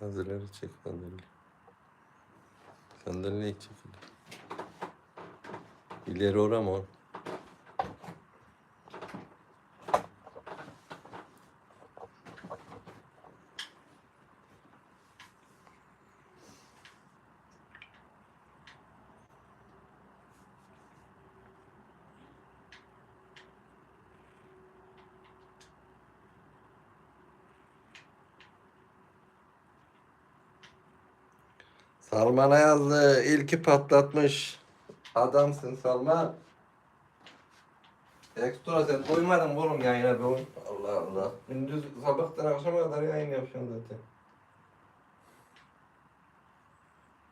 Sandalyeleri çek sandalye. Sandalyeyi çek. İleri ora mı o? Salman'a yazdı. İlki patlatmış. Adamsın Salman. Ekstra sen koymadın oğlum yayına be oğlum. Allah Allah. Gündüz sabahtan akşama kadar yayın yapıyorsun zaten.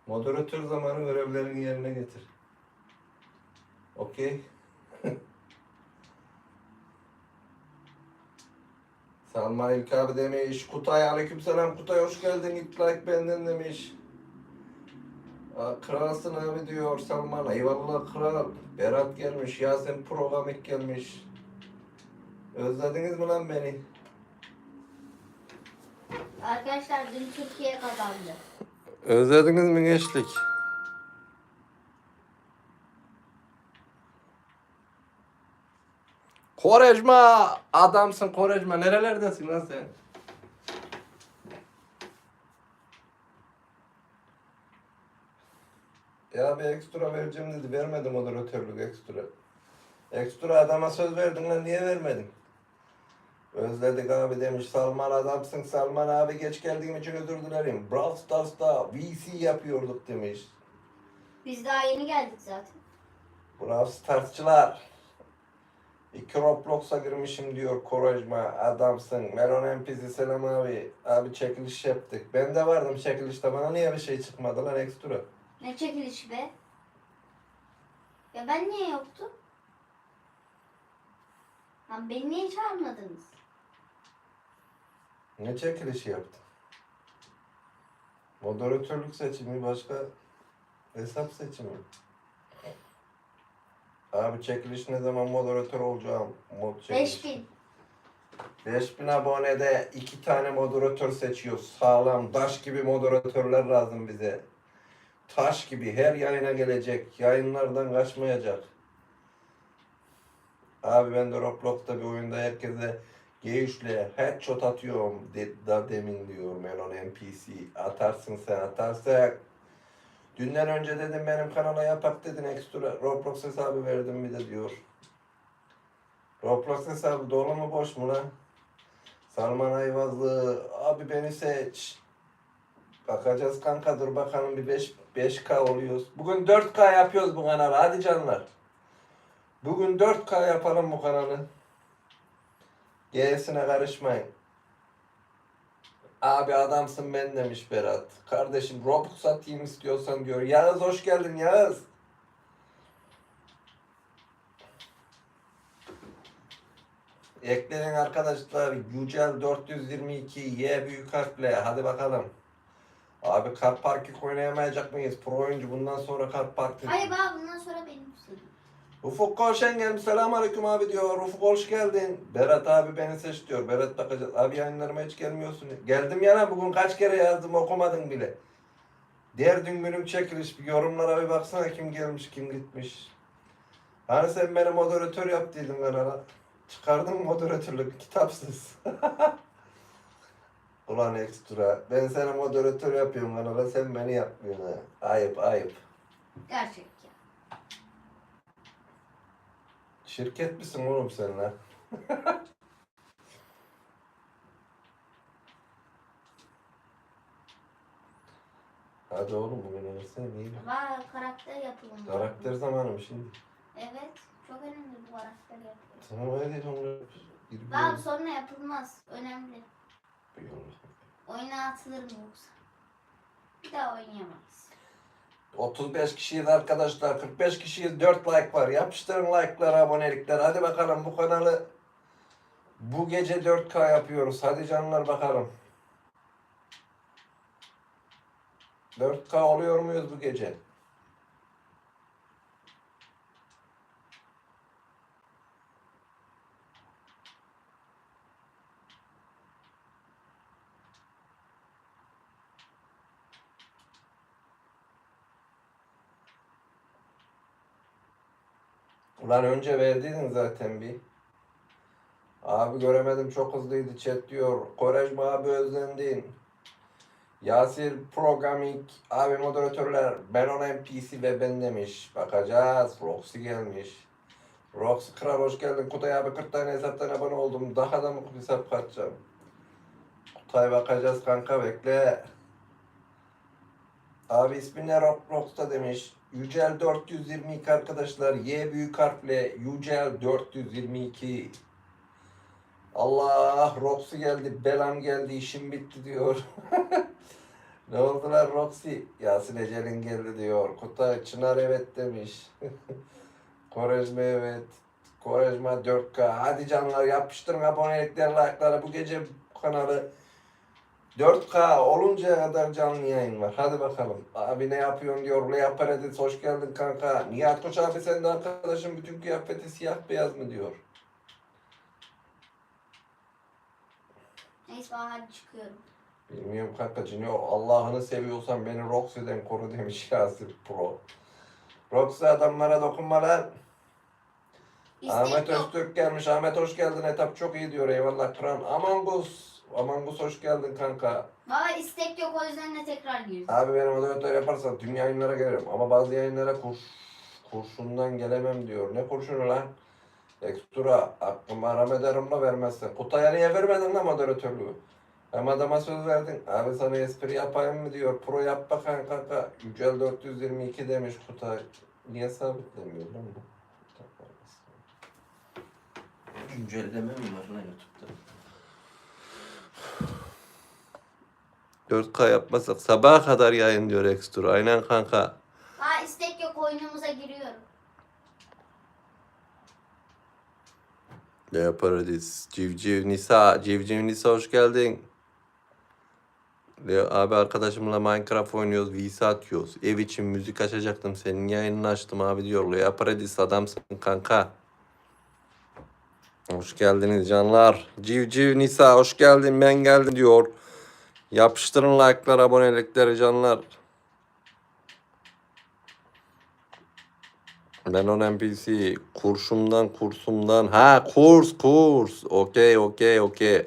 Moderatör zamanı görevlerini yerine getir. Okey. Salman İlk abi demiş. Kutay aleykümselam Kutay hoş geldin. İlk like benden demiş. Kralsın abi diyor Salman. Eyvallah kral. Berat gelmiş. Yasin Programik gelmiş. Özlediniz mi lan beni? Arkadaşlar dün Türkiye kazandı. Özlediniz mi gençlik? Korejma! Adamsın Korejma. Nerelerdesin lan sen? Ya bir ekstra vereceğim dedi. Vermedim moderatörlük ekstra. Ekstra adama söz verdin lan niye vermedin? Özledik abi demiş. Salman adamsın. Salman abi geç geldiğim için özür dilerim. Brawl Stars'ta VC yapıyorduk demiş. Biz daha yeni geldik zaten. Brawl Stars'çılar. İki Roblox'a girmişim diyor Korajma. Adamsın. Melon NPC selam abi. Abi çekiliş yaptık. Ben de vardım çekilişte. Bana niye bir şey çıkmadı lan ekstra? Ne çekilişi be? Ya ben niye yoktum? Lan beni niye çağırmadınız? Ne çekilişi yaptın? Moderatörlük seçimi başka hesap seçimi. Abi çekiliş ne zaman moderatör olacağım? Mod çekiliş. 5000. 5000 abonede iki tane moderatör seçiyoruz. Sağlam, taş gibi moderatörler lazım bize. Taş gibi her yayına gelecek. Yayınlardan kaçmayacak. Abi ben de Roblox'ta bir oyunda herkese G3'le headshot atıyorum. De, da demin diyor Melon NPC. Atarsın sen atarsak. Dünden önce dedim benim kanala yapak dedin ekstra. Roblox hesabı verdim bir de diyor. Roblox hesabı dolu mu boş mu lan? Salman Ayvazlı abi beni seç. Bakacağız kanka dur bakalım bir 5 5K oluyoruz. Bugün 4K yapıyoruz bu kanalı hadi canlar. Bugün 4K yapalım bu kanalı. Gerisine karışmayın. Abi adamsın ben demiş Berat. Kardeşim Robux atayım istiyorsan diyor. Yağız hoş geldin Yağız. Ekleyin arkadaşlar. Yücel 422 Y büyük harfle. Hadi bakalım. Abi kart parki oynayamayacak mıyız? Pro oyuncu bundan sonra kart parki. Hayır baba bundan sonra benim senin. Ufuk Koşen gelmiş. Selamünaleyküm abi diyor. Ufuk hoş geldin. Berat abi beni seç diyor. Berat bakacağız. Abi yayınlarıma hiç gelmiyorsun. Geldim yana bugün kaç kere yazdım okumadın bile. Diğer dün günüm çekiliş. Bir yorumlara bir baksana kim gelmiş kim gitmiş. Hani sen beni moderatör yaptıydın kanala. Çıkardın mı moderatörlük kitapsız. Ulan ekstra. Ben seni moderatör yapıyorum kanala sen beni yapmıyorsun ha. Ayıp ayıp. Gerçek ya. Şirket misin oğlum sen lan? Hadi oğlum bugün versene iyi. Baba karakter yapımı. Karakter zamanı mı şimdi? Evet. Çok önemli bu karakter yapımı. Tamam hadi bir Daha sonra yapılmaz. Önemli. Oyuna atılır mı yoksa? Bir daha oynayamayız. 35 kişiyiz arkadaşlar. 45 kişiyiz. 4 like var. Yapıştırın like'lar, abonelikler. Hadi bakalım bu kanalı bu gece 4K yapıyoruz. Hadi canlar bakalım. 4K oluyor muyuz bu gece? Ulan önce verdiydin zaten bir. Abi göremedim çok hızlıydı chat diyor. Korejma abi özlendin. Yasir Programming abi moderatörler ben ona NPC ve ben demiş. Bakacağız. Roxy gelmiş. Roxy Kral hoş geldin. Kutay abi 40 tane hesaptan abone oldum. Daha da mı hesap kaçacağım? Kutay bakacağız kanka bekle. Abi ismi ne Roblox'ta demiş. Yücel 422 arkadaşlar. Y büyük harfle Yücel 422. Allah Roxy geldi. Belam geldi. işim bitti diyor. ne oldular Roxy? Yasin Ecel'in geldi diyor. Kutay Çınar evet demiş. Korejma evet. Korejma 4K. Hadi canlar yapıştırın abonelikleri, like'ları. Bu gece bu kanalı 4K oluncaya kadar canlı yayın var. Hadi bakalım. Abi ne yapıyorsun diyor. Lea Paredes hoş geldin kanka. Nihat Koç abi sen de arkadaşım bütün kıyafeti siyah beyaz mı diyor. Neyse ben hadi çıkıyorum. Bilmiyorum kanka Cino Allah'ını seviyorsan beni Roxy'den koru demiş Yasir Pro. Roxy adamlara dokunma lan. Ahmet İstek yok. Öztürk gelmiş. Ahmet hoş geldin. Etap çok iyi diyor. Eyvallah kral. Amangus. Amangus hoş geldin kanka. Valla istek yok o yüzden de tekrar girdim. Abi benim moderatör yaparsan tüm yayınlara gelirim. Ama bazı yayınlara kur, kurşundan gelemem diyor. Ne kurşunu lan? Ekstra aklıma aram ederim da vermezsen. Kutaya niye vermedin lan moderatörlüğü? Hem adama söz verdin. Abi sana espri yapayım mı diyor. Pro yap bakalım kanka. Yücel 422 demiş Kutay. Niye sabitlemiyor lan bu? Güncelleme mi var lan YouTube'da? 4K yapmasak sabaha kadar yayın diyor Ekstra. Aynen kanka. Aa istek yok oyunumuza giriyorum. Ne yaparız? Civciv Nisa. Civciv Nisa hoş geldin. Leo, abi arkadaşımla Minecraft oynuyoruz. VS atıyoruz. Ev için müzik açacaktım. Senin yayınını açtım abi diyor. Leo Paradis adamsın kanka. Hoş geldiniz canlar. Civciv Nisa hoş geldin ben geldim diyor. Yapıştırın like'lar abonelikleri canlar. Ben on NPC kursumdan kursumdan ha kurs kurs. Okey okey okey.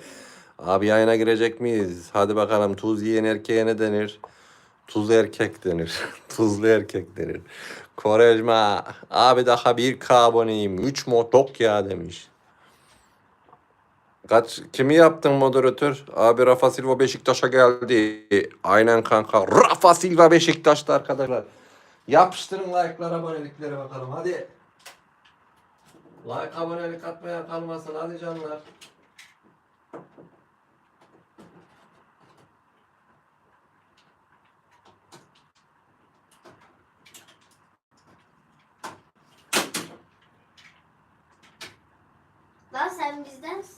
Abi yayına girecek miyiz? Hadi bakalım tuz yiyen erkeğe ne denir? Tuz erkek denir. Tuzlu erkek denir. Korejma abi daha bir K aboneyim. 3 motok ya demiş Kaç kimi yaptın moderatör? Abi Rafa Silva Beşiktaş'a geldi. Aynen kanka. Rafa Silva Beşiktaş'ta arkadaşlar. Yapıştırın like'lara aboneliklere bakalım hadi. Like abonelik atmaya kalmasın hadi canlar. Lan sen bizdensin.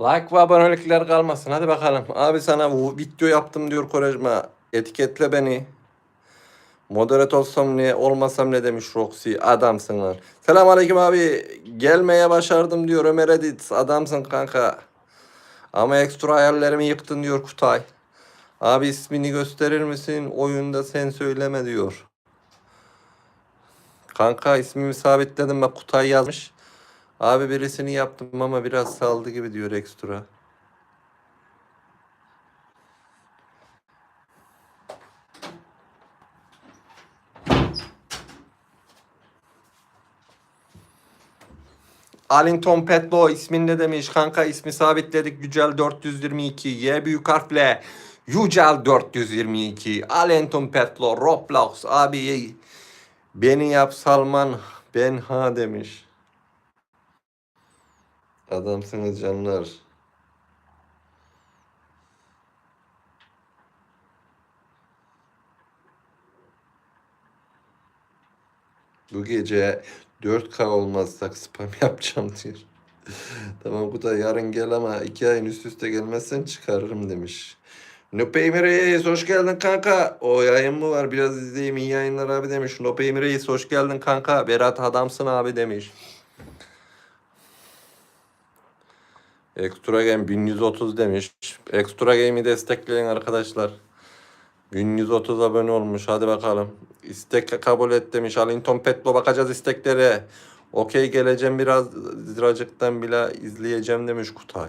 Like ve abonelikler kalmasın hadi bakalım. Abi sana video yaptım diyor Korejma. Etiketle beni. Moderat olsam ne olmasam ne demiş Roxy. Adamsın lan. Selamünaleyküm abi. Gelmeye başardım diyor Ömer Edit. Adamsın kanka. Ama ekstra hayallerimi yıktın diyor Kutay. Abi ismini gösterir misin? Oyunda sen söyleme diyor. Kanka ismimi sabitledim bak Kutay yazmış. Abi birisini yaptım ama biraz saldı gibi diyor ekstra. Alington Petlo isminde demiş. Kanka ismi sabitledik. Yücel 422. Y büyük harfle. Yücel 422. Alington Petlo. Roblox. Abi beni yap Salman. Ben ha demiş. Adamsınız canlar. Bu gece 4K olmazsak spam yapacağım diyor. tamam Kutay yarın gel ama iki ayın üst üste gelmezsen çıkarırım demiş. Nopeymi Reis hoş geldin kanka. O yayın mı var biraz izleyeyim iyi yayınlar abi demiş. Nopeymi Reis hoş geldin kanka. Berat adamsın abi demiş. Extra Game 1130 demiş. Extra Game'i destekleyin arkadaşlar. 1130 abone olmuş. Hadi bakalım. İstek kabul et demiş. Alington Petlo bakacağız isteklere. Okey geleceğim biraz ziracıktan bile izleyeceğim demiş Kutay.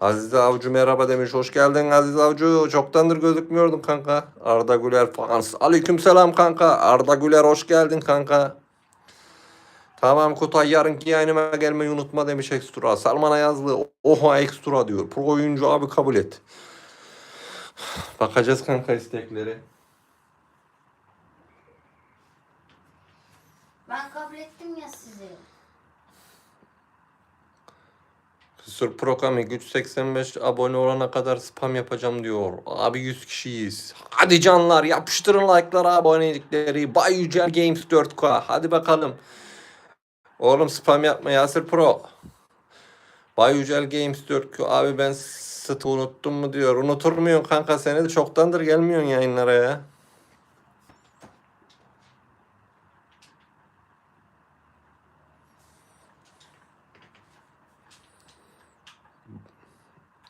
Aziz Avcı merhaba demiş. Hoş geldin Aziz Avcı. Çoktandır gözükmüyordun kanka. Arda Güler fans. Aleyküm selam kanka. Arda Güler hoş geldin kanka. Tamam Kutay yarınki yayınıma gelmeyi unutma demiş ekstra. Salman Ayazlı oha ekstra diyor. Pro oyuncu abi kabul et. Bakacağız kanka istekleri. Ben kabul ettim ya sizi. Sır Prokami güç 85 abone olana kadar spam yapacağım diyor. Abi 100 kişiyiz. Hadi canlar yapıştırın like'ları abonelikleri. Bay Yücel Games 4K. Hadi bakalım. Oğlum spam yapma Yasir Pro. Bay Yücel Games 4K. Abi ben sıtı unuttum mu diyor. Unutur muyum kanka seni de çoktandır gelmiyorsun yayınlara ya.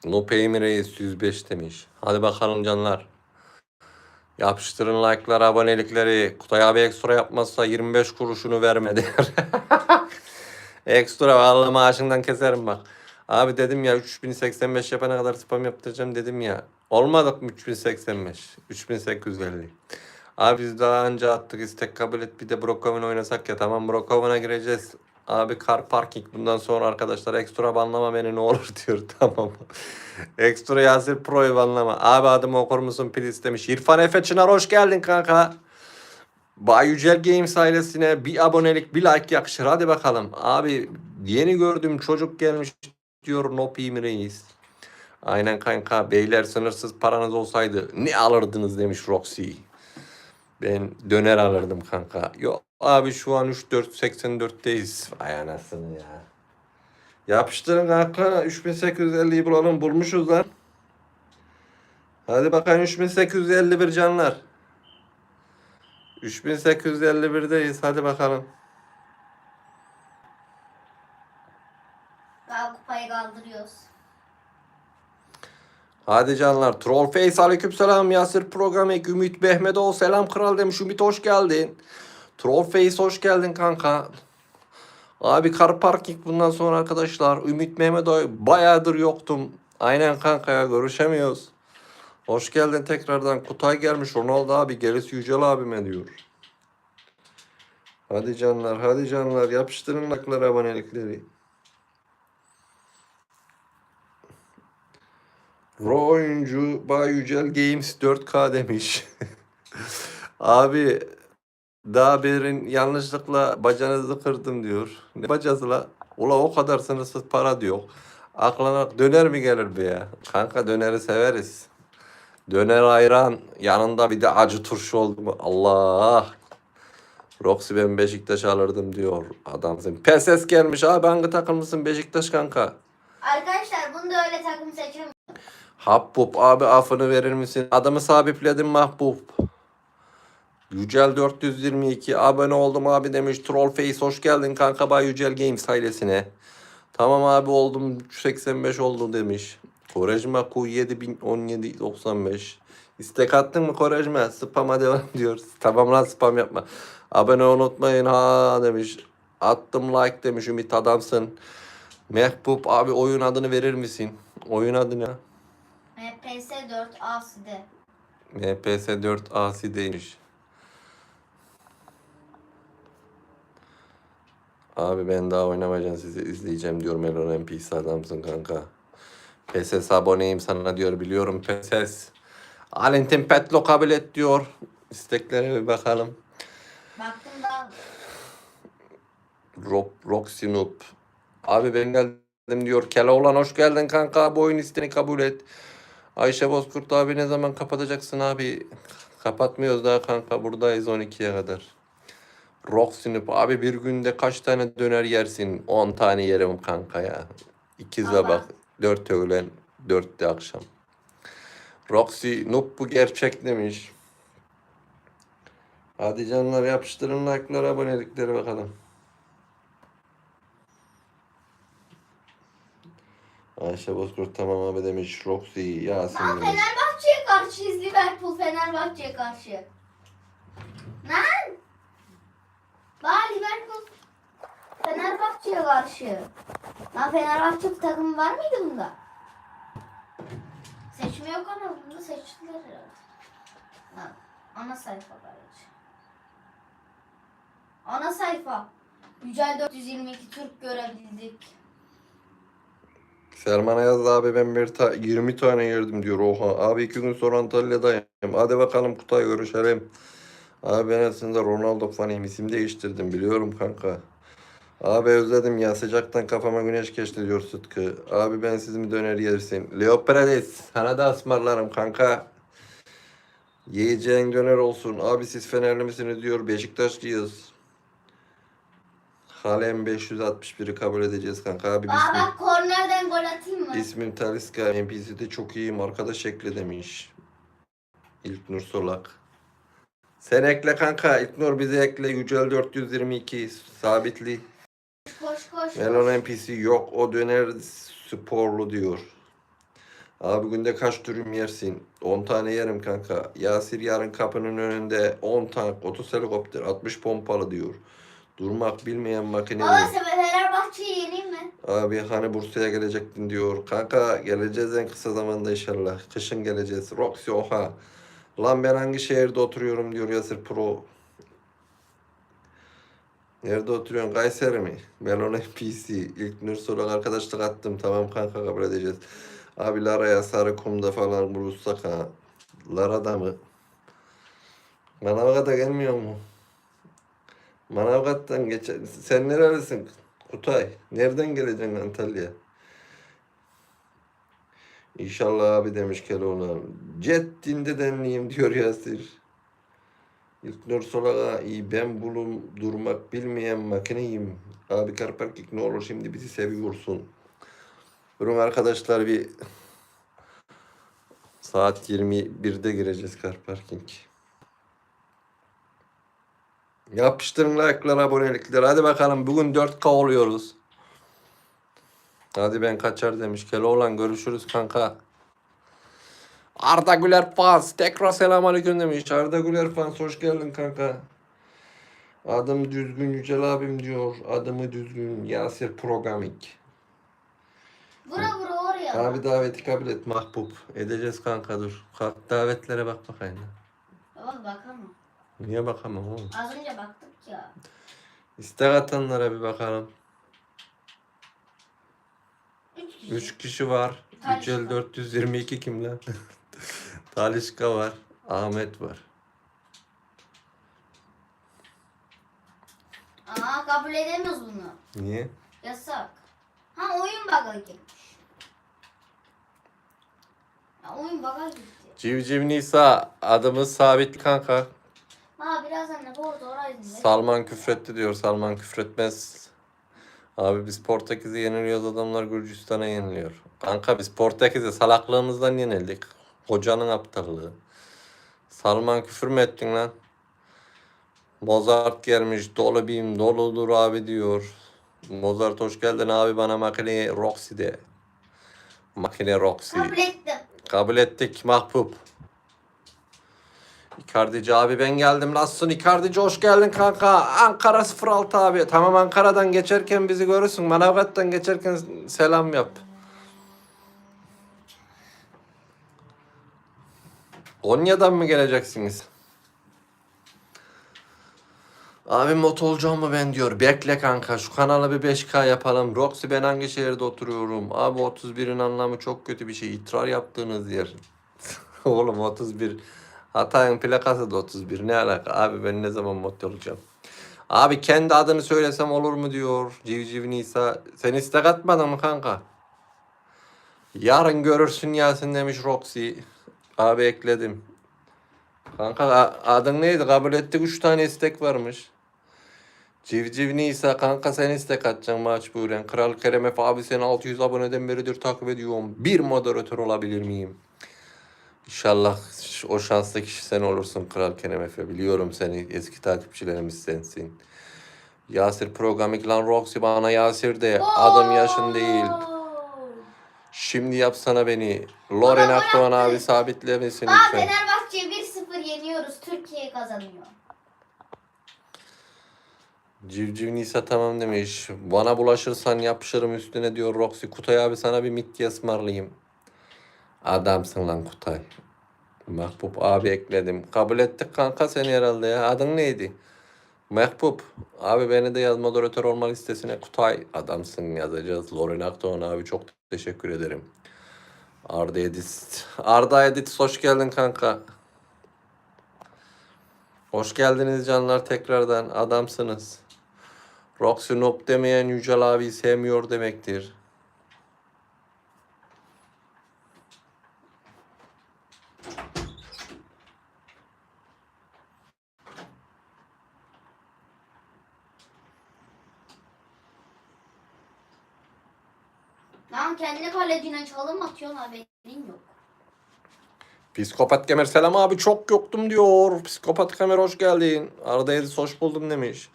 No Payme Reis 105 demiş. Hadi bakalım canlar. Yapıştırın like'ları, abonelikleri. Kutay abi ekstra yapmazsa 25 kuruşunu verme der. ekstra vallahi maaşından keserim bak. Abi dedim ya 3085 yapana kadar spam yaptıracağım dedim ya. Olmadı mı 3085? 3850. Abi biz daha önce attık istek kabul et bir de Brokovin oynasak ya. Tamam Brokovin'a gireceğiz. Abi car parking bundan sonra arkadaşlar ekstra banlama beni ne olur diyor tamam. ekstra Yasir Pro'yu banlama. Abi adımı okur musun please demiş. İrfan Efe Çınar hoş geldin kanka. Bay Yücel Games ailesine bir abonelik bir like yakışır. Hadi bakalım. Abi yeni gördüğüm çocuk gelmiş diyor Nopi Reis. Aynen kanka beyler sınırsız paranız olsaydı ne alırdınız demiş Roxy. Ben döner alırdım kanka. Yok abi şu an 3484'teyiz. Vay anasını ya. Yapıştırın kanka 3850'yi bulalım bulmuşuz lan. Hadi bakayım 3851 canlar. 3851'deyiz hadi bakalım. Daha kupayı kaldırıyoruz. Hadi canlar. Trollface aleykümselam. Yasir Programek. Ümit Behmedov selam kral demiş. Ümit hoş geldin. Trollface hoş geldin kanka. Abi car parking bundan sonra arkadaşlar. Ümit Mehmedov bayağıdır yoktum. Aynen kanka ya görüşemiyoruz. Hoş geldin tekrardan. Kutay gelmiş. Ronaldo abi gerisi Yücel abime diyor. Hadi canlar hadi canlar yapıştırın like'ları abonelikleri. Ro oyuncu Bay Yücel Games 4K demiş. Abi daha birin yanlışlıkla bacanızı kırdım diyor. Ne bacası la? Ula o kadar sınırsız para diyor. Aklına döner mi gelir be ya? Kanka döneri severiz. Döner ayran yanında bir de acı turşu oldu mu? Allah! Roxy ben Beşiktaş alırdım diyor adamsın. Peses gelmiş abi hangi takımlısın Beşiktaş kanka? Arkadaşlar bunu da öyle takım seçemiyorum. Habbob abi afını verir misin? Adamı sabitledim Mahbub. Yücel 422 abone oldum abi demiş. Troll Trollface hoş geldin kanka bay Yücel Games ailesine. Tamam abi oldum 85 oldu demiş. Korejma Ku 7017 95. İstek attın mı Korejma? Spam'a devam diyor. Tamam lan spam yapma. Abone unutmayın ha demiş. Attım like demiş Ümit adamsın. Mehbub abi oyun adını verir misin? Oyun adını. NPS4 aside. NPS4 asideymiş. Abi ben daha oynamayacağım sizi izleyeceğim diyorum Elon NPS adamsın kanka. PSS aboneyim sana diyor biliyorum PSS. Alentin Petlo kabul et diyor. İsteklere bir bakalım. Baktım da. Rob, Roxy Abi ben geldim diyor. Keloğlan hoş geldin kanka. Bu oyun isteğini kabul et. Ayşe Bozkurt abi ne zaman kapatacaksın abi? Kapatmıyoruz daha kanka. Buradayız 12'ye kadar. Roxy Noob. Abi bir günde kaç tane döner yersin? 10 tane yerim kanka ya. İkize bak. 4 öğlen, 4 de akşam. Roxy Noob bu gerçek demiş. Hadi canlar yapıştırın like'ları abonelikleri bakalım. Ayşe Bozkurt tamam abi demiş. Roxy, Yasin ben demiş. Fenerbahçe'ye karşı maçıyız Liverpool Fenerbahçe'ye karşı. Lan! Bak Liverpool Fenerbahçe'ye karşı. Lan Fenerbahçe bir takım var mıydı bunda? Seçme yok ama bunda seçtiler herhalde. Lan ana sayfa kardeşim. Ana sayfa. Yücel 422 Türk görebildik. Selman Ayaz abi ben bir ta 20 tane yerdim diyor. Oha abi iki gün sonra Antalya'dayım. Hadi bakalım Kutay görüşelim. Abi ben aslında Ronaldo fanıyım. İsim değiştirdim biliyorum kanka. Abi özledim ya sıcaktan kafama güneş geçti diyor Sıtkı. Abi ben sizin döner yersin. Leo Paredes sana da ısmarlarım kanka. Yiyeceğin döner olsun. Abi siz Fenerli misiniz diyor. Beşiktaşlıyız. Halen 561'i kabul edeceğiz kanka. Abi bismillah. bak kornerden gol atayım mı? İsmim Taliska. NPC'de çok iyiyim. Arkadaş ekle demiş. İlknur Solak. Sen ekle kanka. İlknur bizi ekle. Yücel 422. Sabitli. Koş koş. Melon NPC yok. O döner sporlu diyor. Abi günde kaç dürüm yersin? 10 tane yerim kanka. Yasir yarın kapının önünde 10 tank, 30 helikopter, 60 pompalı diyor. Durmak bilmeyen makine. Sen Fenerbahçe'yi yeneyim mi? Abi hani Bursa'ya gelecektin diyor. Kanka geleceğiz en kısa zamanda inşallah. Kışın geleceğiz. Roxy oha. Lan ben hangi şehirde oturuyorum diyor Yasir Pro. Nerede oturuyorsun? Kayseri mi? Melon PC. İlk Nur Solak arkadaşlık attım. Tamam kanka kabul edeceğiz. Abi Lara'ya Sarıkum'da falan buluşsak ha. Lara'da mı? Manavgat'a gelmiyor mu? Manavgat'tan geçer. Sen nerelisin? Kutay. Nereden geleceksin Antalya? İnşallah abi demiş Keloğlan. Jet dinde denliyim diyor Yasir. İlknur Solak'a iyi ben bulum durmak bilmeyen makineyim. Abi Karparkik ne olur şimdi bizi seviyorsun. Durun arkadaşlar bir saat 21'de gireceğiz Karparking. Yapıştırın like'lar, abonelikler. Hadi bakalım bugün 4K oluyoruz. Hadi ben kaçar demiş. Keloğlan görüşürüz kanka. Arda Güler Fans. Tekrar selamünaleyküm demiş. Arda Güler Fans hoş geldin kanka. Adım düzgün Yücel abim diyor. Adımı düzgün Yasir Programik. Vura vura oraya. Abi daveti kabul et mahbub. Edeceğiz kanka dur. Kalk davetlere bak bakayım. Baba bakamam. Niye bakamam oğlum? Az önce baktık ya. İstek atanlara bir bakalım. Üç kişi. 3 kişi var. Talişka. Yücel 422 kim lan? Talişka var. Ahmet var. Aa kabul edemiyoruz bunu. Niye? Yasak. Ha oyun bug'a girmiş. Ya, oyun bug'a gitti. Civciv Nisa adımız sabit kanka. Ha birazdan ne oraydı. Salman küfretti diyor. Salman küfretmez. Abi biz Portekiz'e yeniliyoruz adamlar Gürcistan'a yeniliyor. Kanka biz Portekiz'e salaklığımızdan yenildik. Hocanın aptallığı. Salman küfür mü ettin lan? Mozart gelmiş dolu bim doludur abi diyor. Mozart hoş geldin abi bana makine Roxy de. Makine Roxy. Kabul ettim. Kabul ettik mahbub. Icardici abi ben geldim. Nasılsın Icardici hoş geldin kanka. Ankara 06 abi. Tamam Ankara'dan geçerken bizi görürsün. Manavgat'tan geçerken selam yap. Konya'dan mı geleceksiniz? Abi mot olacağım mı ben diyor. Bekle kanka şu kanalı bir 5K yapalım. Roxy ben hangi şehirde oturuyorum? Abi 31'in anlamı çok kötü bir şey. İtrar yaptığınız yer. Oğlum 31. Hatay'ın plakası da 31. Ne alaka? Abi ben ne zaman mot olacağım? Abi kendi adını söylesem olur mu diyor. Civciv Nisa. Sen istek atmadın mı kanka? Yarın görürsün Yasin demiş Roxy. Abi ekledim. Kanka adın neydi? Kabul ettik 3 tane istek varmış. Civciv Nisa kanka sen istek atacaksın mecburen. Kral Kerem Efe abi seni 600 aboneden beridir takip ediyorum. Bir moderatör olabilir miyim? İnşallah o şanslı kişi sen olursun Kral Kerem Efe. Biliyorum seni eski takipçilerimiz sensin. Yasir Programik lan Roxy bana Yasir de. Adam yaşın değil. Şimdi yapsana beni. Loren Baba, Akdoğan abi sabitlemesin Daha lütfen. Fenerbahçe 1-0 yeniyoruz. Türkiye kazanıyor. Civciv Nisa tamam demiş. Bana bulaşırsan yapışırım üstüne diyor Roxy. Kutay abi sana bir midye ısmarlayayım. Adamsın lan Kutay. Mahbub abi ekledim. Kabul ettik kanka seni herhalde ya. Adın neydi? Mahbub. Abi beni de yaz moderatör olma listesine Kutay. Adamsın yazacağız. Loren Akdoğan abi çok teşekkür ederim. Arda Edis. Arda Edis hoş geldin kanka. Hoş geldiniz canlar tekrardan. Adamsınız. Roxy Nope demeyen Yücel abi sevmiyor demektir. Kalecine çalım atıyorsun haberin yok. Psikopat Kemer selam abi çok yoktum diyor. Psikopat Kemer hoş geldin. Arda Edis hoş buldum demiş.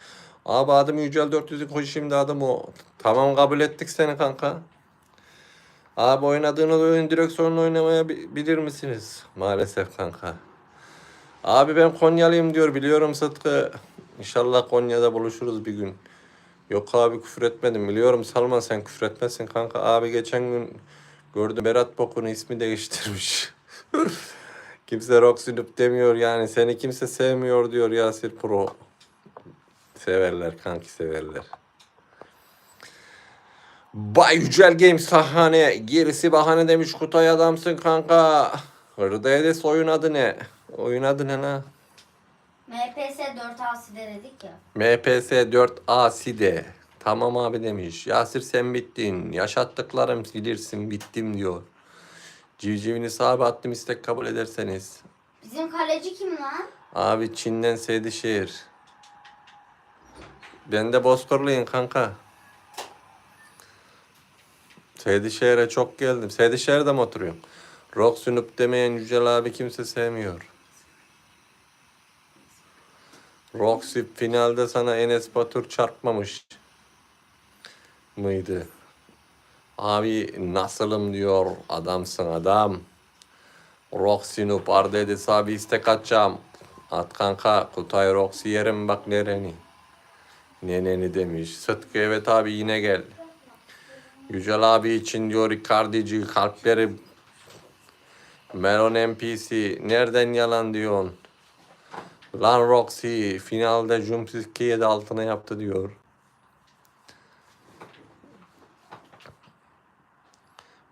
Abi adım Yücel 400'ü koy şimdi adım o. Tamam kabul ettik seni kanka. Abi oynadığınız oyun direksiyonla oynamaya bi- bilir misiniz? Maalesef kanka. Abi ben Konyalıyım diyor biliyorum Sıtkı. İnşallah Konya'da buluşuruz bir gün. Yok abi küfür etmedim biliyorum Salman sen küfür etmezsin kanka. Abi geçen gün gördüm Berat Bokun ismi değiştirmiş. kimse Roxy Noob demiyor yani seni kimse sevmiyor diyor Yasir Pro. Severler kanki severler. Bay Yücel Games sahane. Gerisi bahane demiş Kutay adamsın kanka. Hırda Edes oyun adı ne? Oyun adı ne la? MPS 4 aside dedik ya. MPS 4A Side. Tamam abi demiş. Yasir sen bittin. Yaşattıklarım silirsin bittim diyor. Civcivini sahibi attım istek kabul ederseniz. Bizim kaleci kim lan? Abi Çin'den Seydişehir. Ben de Bozkırlıyım kanka. Seydişehir'e çok geldim. Seydişehir'de mi oturuyorsun? Rock Snoop demeyen Yücel abi kimse sevmiyor. Roxy finalde sana Enes Batur çarpmamış mıydı? Abi nasılım diyor adamsın adam. Roxy Noob Arda Edis abi istek atacağım. At kanka Kutay Roxy yerim bak nereni. Neneni demiş. Sıtkı evet abi yine gel. Yücel abi için diyor Icardi'ci kalpleri Melon NPC nereden yalan diyorsun? Lan Roxy finalde Jump 7 altına yaptı diyor.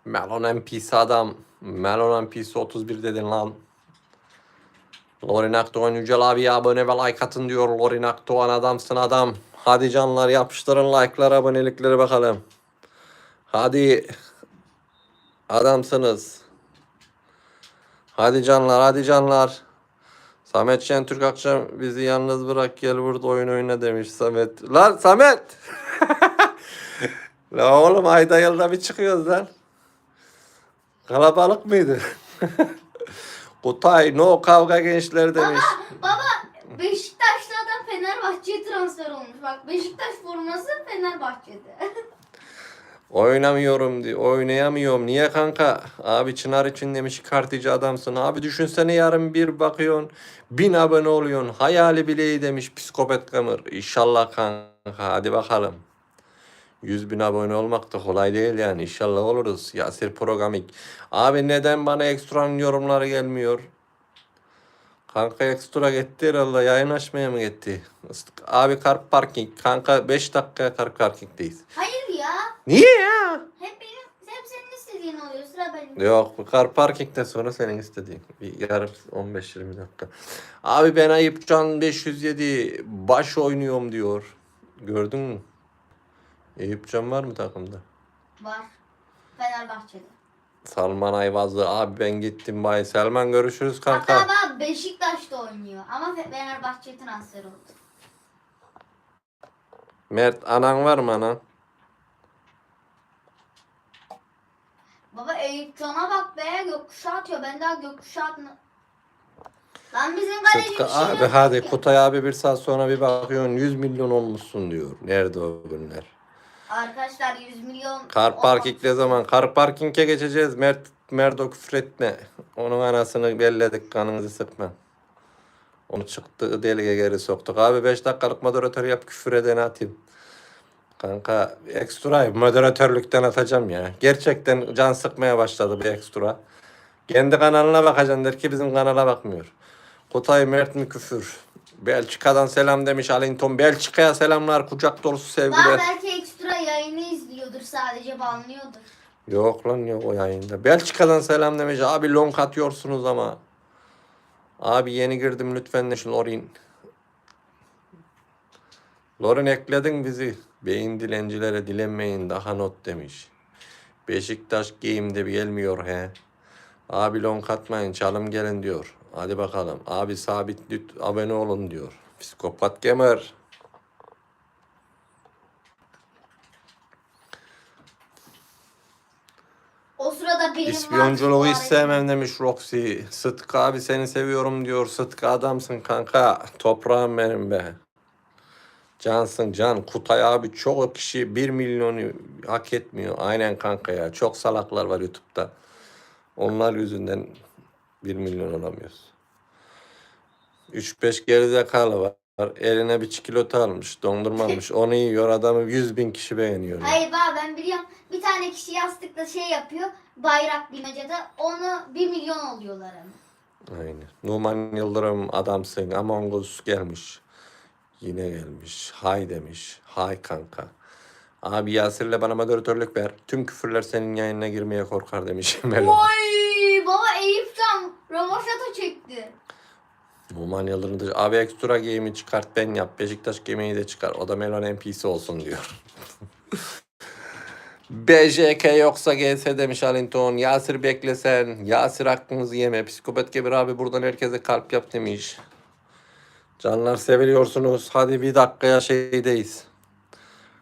Melon NPC adam. Melon NPC 31 dedin lan. Lorin Akdoğan Yücel abi abone ve like atın diyor. Lorin Akdoğan adamsın adam. Hadi canlar yapıştırın like'lar abonelikleri bakalım. Hadi. Adamsınız. Hadi canlar hadi canlar. Samet Şentürk akşam bizi yalnız bırak gel burada oyun oyna demiş Samet. Lan Samet! La oğlum ayda yılda bir çıkıyoruz lan. Kalabalık mıydı? Kutay no kavga gençler demiş. Baba Beşiktaş'ta da Fenerbahçe'ye transfer olmuş. Bak Beşiktaş forması Fenerbahçe'de. Oynamıyorum diyor. Oynayamıyorum. Niye kanka? Abi Çınar için demiş kartici adamsın. Abi düşünsene yarın bir bakıyorsun. Bin abone oluyorsun. Hayali bile iyi demiş psikopat kamır. İnşallah kanka. Hadi bakalım. 100 bin abone olmak da kolay değil yani. İnşallah oluruz. Yasir Programik. Abi neden bana ekstra yorumları gelmiyor? Kanka ekstra gitti herhalde. Yayın açmaya mı gitti? Abi kar parking. Kanka 5 dakika kar parkingdeyiz. Hayır ya. Niye ya? Hep benim hep senin istediğin oluyor. Sıra benim. Yok bu kar parkingden sonra senin istediğin. Bir yarım 15-20 dakika. Abi ben Ayıpcan 507 baş oynuyorum diyor. Gördün mü? Eyüpcan var mı takımda? Var. Fenerbahçe'de. Salman Ayvazlı abi ben gittim bay. Selman görüşürüz kanka. Hatta Beşiktaş'ta oynuyor. Ama Fe- Fenerbahçe transfer oldu. Mert anan var mı anan? Baba Eyüp Can'a bak be gökkuşağı atıyor. Ben daha gökkuşağı atma- Lan bizim kaleci bir Sıtkı şey abi yok hadi ki. Kutay abi bir saat sonra bir bakıyorsun 100 milyon olmuşsun diyor. Nerede o günler? Arkadaşlar 100 milyon. Kar parking ne zaman? Kar parkinge geçeceğiz. Mert Merdo küfretme. Onun anasını belledik kanınızı sıkma. Onu çıktı deliğe geri soktuk. Abi 5 dakikalık moderatör yap küfür edeni atayım. Kanka ekstra moderatörlükten atacağım ya. Gerçekten can sıkmaya başladı bir ekstra. Kendi kanalına bakacaksın der ki bizim kanala bakmıyor. Kutay Mert mi küfür? Belçika'dan selam demiş Alinton. Belçika'ya selamlar kucak dolusu Daha sevgiler. belki ekstra yayını izliyordur sadece banlıyordur. Yok lan yok o yayında. Belçika'dan selam demiş. Abi long atıyorsunuz ama. Abi yeni girdim lütfen de şu Lorin. Lorin ekledin bizi. Beyin dilencilere dilenmeyin daha not demiş. Beşiktaş giyimde bir gelmiyor he. Abi long atmayın çalım gelin diyor. Hadi bakalım. Abi sabit lüt abone olun diyor. Psikopat gamer. O sırada benim İspiyonculuğu hiç sevmem demiş Roxy. Sıtkı abi seni seviyorum diyor. Sıtkı adamsın kanka. Toprağım benim be. Cansın can. Kutay abi çok kişi 1 milyonu hak etmiyor. Aynen kanka ya. Çok salaklar var YouTube'da. Onlar yüzünden 1 milyon olamıyoruz. 3-5 gerizekalı var. Eline bir çikolata almış, dondurma almış. Onu yiyor adamı 100 bin kişi beğeniyor. Hayır baba ben biliyorum. Bir tane kişi yastıkla şey yapıyor. Bayrak bilmecede. Onu 1 milyon oluyorlar ama. Aynen. Numan Yıldırım adamsın. Among Us gelmiş. Yine gelmiş. Hay demiş. Hay kanka. Abi Yasir'le bana moderatörlük ver. Tüm küfürler senin yayınına girmeye korkar demiş. Melo. Oy baba Eyüp Can Ravaşata çekti. Numan Yıldırım da abi ekstra game'i çıkart ben yap. Beşiktaş gemiyi de çıkar. O da Melon NPC olsun diyor. BJK yoksa gelse demiş Alinton. Yasir beklesen. Yasir hakkınızı yeme. Psikopat Gebir abi buradan herkese kalp yap demiş. Canlar seviliyorsunuz. Hadi bir dakikaya şeydeyiz.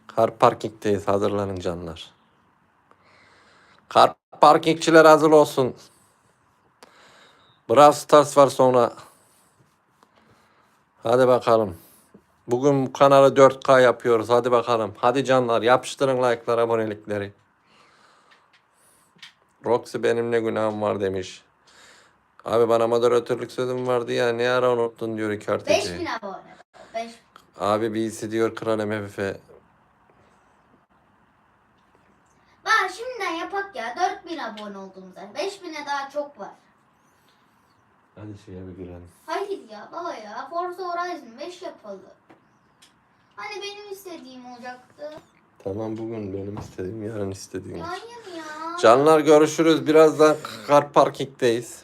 Kar parkingdeyiz. Hazırlanın canlar. Kar parkingçiler hazır olsun. Brawl Stars var sonra. Hadi bakalım. Bugün bu kanalı 4K yapıyoruz. Hadi bakalım. Hadi canlar yapıştırın like'lar, abonelikleri. Roxy benim ne günahım var demiş. Abi bana moderatörlük sözüm vardı ya ne ara unuttun diyor iki artı 5000 iki. abone. 5 Abi birisi diyor kral MFF. Bak şimdiden yapak ya. 4000 abone olduğumuzda. 5000'e daha çok var. Hadi şeye bir girelim. Hayır ya baba ya. Forza Horizon 5 yapalım. Hani benim istediğim olacaktı. Tamam bugün benim istediğim yarın istediğim. Hayır ya. Canlar görüşürüz. Birazdan kar parkingdeyiz.